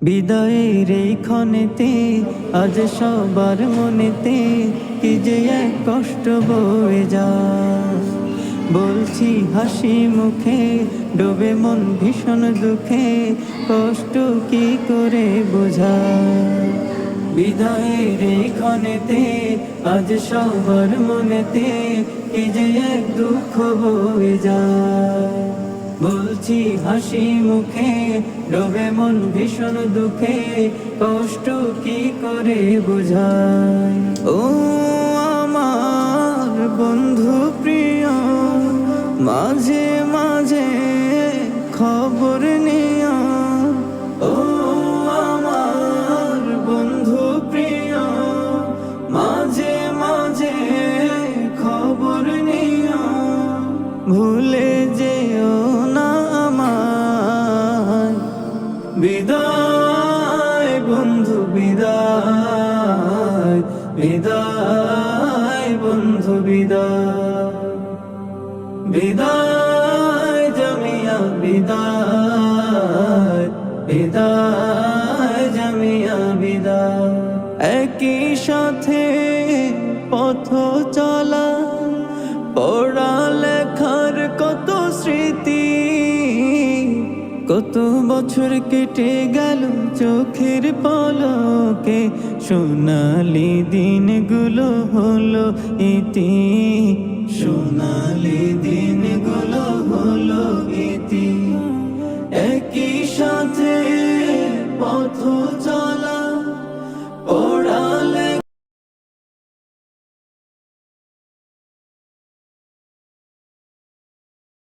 বিদায়ের এই ক্ষণেতে, আজ সবার মনেতে কি যে এক কষ্ট বয়ে যা বলছি হাসি মুখে, ডোবে মন ভীষণ দুঃখে, কষ্ট কি করে বোঝা বিদায়ের এই ক্ষণেতে, আজ সবার মনেতে কি যে এক দুঃখ বয়ে যায়। বলছি হাসি মুখে ডোবে মন ভীষণ দুঃখে, কষ্ট কি করে বোঝায়? ও আমার বন্ধু প্রিয়, মাঝে মাঝে খবর ও আমার বন্ধু প্রিয়, মাঝে মাঝে খবর ভুলে যেও বিদায়, বন্ধু, বিদায়। বিদায়, জামিয়া, বিদায়। বিদায়, জামিয়া, বিদায়। একই সাথে পথ চলা, পড়া লেখার কত স্মৃতি কত বছর কেটে গেল চোখের পলকে? সোনালি দিনগুলো হলো ইতি সোনালি হলো